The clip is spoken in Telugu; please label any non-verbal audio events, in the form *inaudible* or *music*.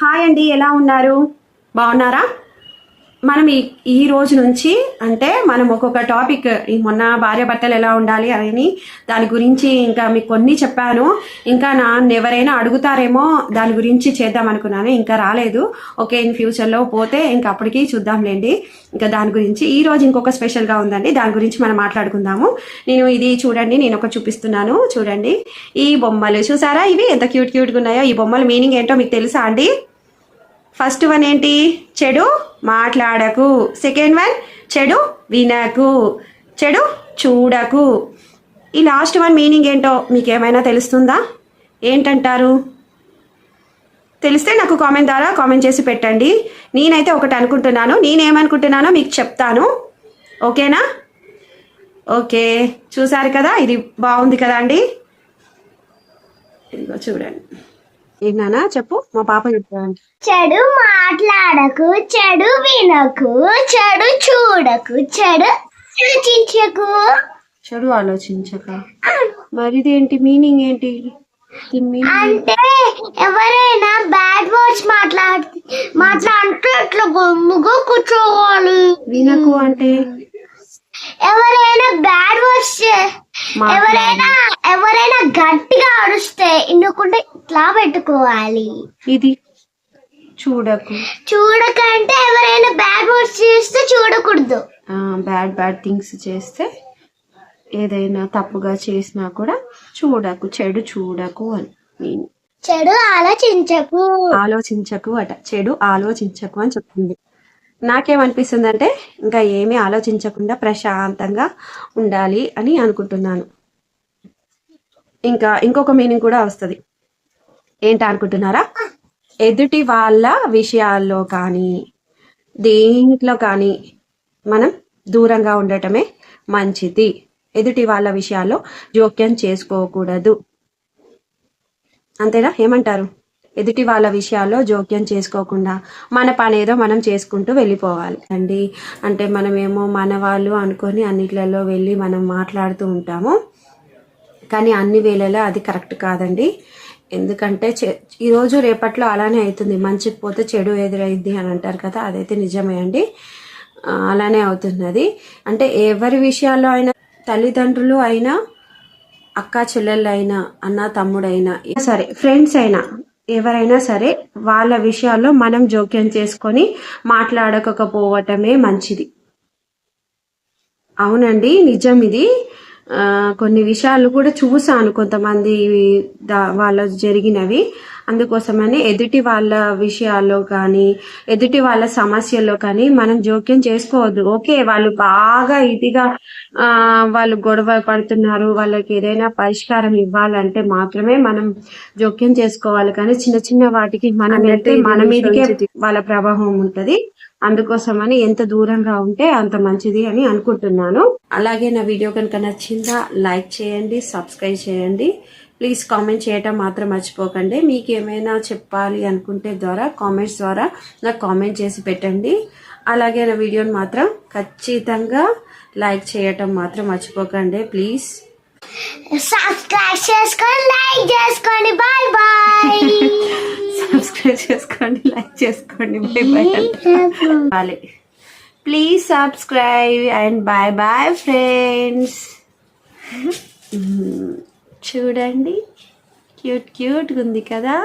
హాయ్ అండి ఎలా ఉన్నారు? బాగున్నారా? మనం ఈ ఈ రోజు నుంచి అంటే మనం ఒక్కొక్క టాపిక్ ఈ మొన్న భార్య భర్తలు ఎలా ఉండాలి అని దాని గురించి ఇంకా మీకు కొన్ని చెప్పాను. ఇంకా నా ఎవరైనా అడుగుతారేమో దాని గురించి చేద్దాం అనుకున్నాను ఇంకా రాలేదు. ఓకే ఇన్ ఫ్యూచర్లో పోతే ఇంకా అప్పటికి చూద్దాంలేండి ఇంకా దాని గురించి ఈ రోజు ఇంకొక స్పెషల్గా ఉందండి దాని గురించి మనం మాట్లాడుకుందాము. నేను ఇది చూడండి నేను ఒక చూపిస్తున్నాను చూడండి. ఈ బొమ్మలు చూసారా ఇవి? ఎంత క్యూట్ క్యూట్గా ఉన్నాయో ఈ బొమ్మల మీనింగ్ ఏంటో మీకు తెలుసా అండి? ఫస్ట్ వన్ ఏంటి? చెడు మాట్లాడకు. సెకండ్ వన్ చెడు వినకు. చెడు చూడకు. ఈ లాస్ట్ వన్ మీనింగ్ ఏంటో మీకు ఏమైనా తెలుస్తుందా? ఏంటంటారు? తెలిస్తే నాకు కామెంట్ ద్వారా కామెంట్ చేసి పెట్టండి. నేనైతే ఒకటి అనుకుంటున్నాను. నేనేమనుకుంటున్నానో మీకు చెప్తాను. ఓకేనా? ఓకే. చూసారు కదా? ఇది బాగుంది కదా అండి? ఇదిగో చూడండి. ఏంటన్నా? చెప్పు. మా పాప చెప్తాను చెడు మాట్లాడకు చెడు వినకు చెడు చూడకు చెడు ఆలోచించకు. చెడు ఆలోచించక. మరి ఇదేంటి? మీనింగ్ ఏంటి? అంటే ఎవరైనా బ్యాడ్ వర్డ్స్ మాట్లాడి మాట్లాడితే ఇట్లా గమ్ముగా కూర్చోవాలి. వినకు అంటే? ఎవరైనా బ్యాడ్ వర్డ్స్ ఎవరైనా ఎవరైనా గట్టిగా అరుస్తే ఇన్నుకుంటే ఇట్లా పెట్టుకోవాలి. ఇది చూడకు. చూడకంటే ఎవరైనా బ్యాడ్ వర్డ్స్ చేస్తే చూడకూడదు. బ్యాడ్ బ్యాడ్ థింగ్స్ చేస్తే ఏదైనా తప్పుగా చేసినా కూడా చూడకు చెడు చూడకు అని మీన్ చెడు ఆలోచించకు. ఆలోచించకు అట. చెడు ఆలోచించకు అని చెప్తుంది నాకేమనిపిస్తుంది అంటే ఇంకా ఏమీ ఆలోచించకుండా ప్రశాంతంగా ఉండాలి అని అనుకుంటున్నాను. ఇంకా ఇంకొక మీనింగ్ కూడా వస్తుంది. ఏంటి అనుకుంటున్నారా? ఎదుటి వాళ్ళ విషయాల్లో కానీ దేంట్లో కానీ మనం దూరంగా ఉండటమే మంచిది. ఎదుటి వాళ్ళ విషయాల్లో జోక్యం చేసుకోకూడదు. అంతేనా? ఏమంటారు? ఎదుటి వాళ్ళ విషయాల్లో జోక్యం చేసుకోకుండా మన పని ఏదో మనం చేసుకుంటూ వెళ్ళిపోవాలి. అండి అంటే మనమేమో మన వాళ్ళు అనుకొని అన్నిట్లలో వెళ్ళి మనం మాట్లాడుతూ ఉంటాము. కానీ అన్ని వేళలా అది కరెక్ట్ కాదండి. ఎందుకంటే చె- ఈరోజు రేపట్లో అలానే అవుతుంది. మంచికి పోతే చెడు ఎదురైంది అని అంటారు కదా అదైతే నిజమే అండి. అలానే అవుతున్నది. అంటే ఎవరి విషయాల్లో అయినా తల్లిదండ్రులు అయినా అక్క చెల్లెళ్ళు అయినా అన్న తమ్ముడైనా సరే ఫ్రెండ్స్ అయినా ఎవరైనా సరే వాళ్ళ విషయాల్లో మనం జోక్యం చేసుకొని మాట్లాడకపోవటమే మంచిది. అవునండి నిజం ఇది. కొన్ని విషయాలు కూడా చూసాను కొంతమంది దా- వాళ్ళ జరిగినవి. అందుకోసమని ఎదుటి వాళ్ళ విషయాల్లో కానీ ఎదుటి వాళ్ళ సమస్యల్లో కానీ మనం జోక్యం చేసుకోవద్దు. ఓకే వాళ్ళు బాగా ఇదిగా ఆ, వాళ్ళు గొడవ పడుతున్నారు వాళ్ళకి ఏదైనా పరిష్కారం ఇవ్వాలంటే మాత్రమే మనం జోక్యం చేసుకోవాలి. కానీ చిన్న చిన్న వాటికి మనం వెళ్తే మన మీదకే వాళ్ళ ప్రభావం ఉంటది. అందుకోసమని ఎంత దూరంగా ఉంటే అంత మంచిది అని అనుకుంటున్నాను. అలాగే నా వీడియో కనుక నచ్చిందా లైక్ చేయండి సబ్స్క్రైబ్ చేయండి. ప్లీజ్ కామెంట్ చేయటం మాత్రం మర్చిపోకండి. మీకు ఏమైనా చెప్పాలి అనుకుంటే ద్వారా కామెంట్స్ ద్వారా నాకు కామెంట్ చేసి పెట్టండి. అలాగే నా వీడియోని మాత్రం ఖచ్చితంగా లైక్ చేయటం మాత్రం మర్చిపోకండి. ప్లీజ్. సబ్స్క్రైబ్ చేసుకొని లైక్ చేసుకోండి. Bye bye. *laughs* సబ్స్క్రైబ్ చేసుకోండి లైక్ చేసుకోండి. Bye bye please subscribe and bye bye friends *laughs* చూడండి. క్యూట్ క్యూట్గా ఉంది కదా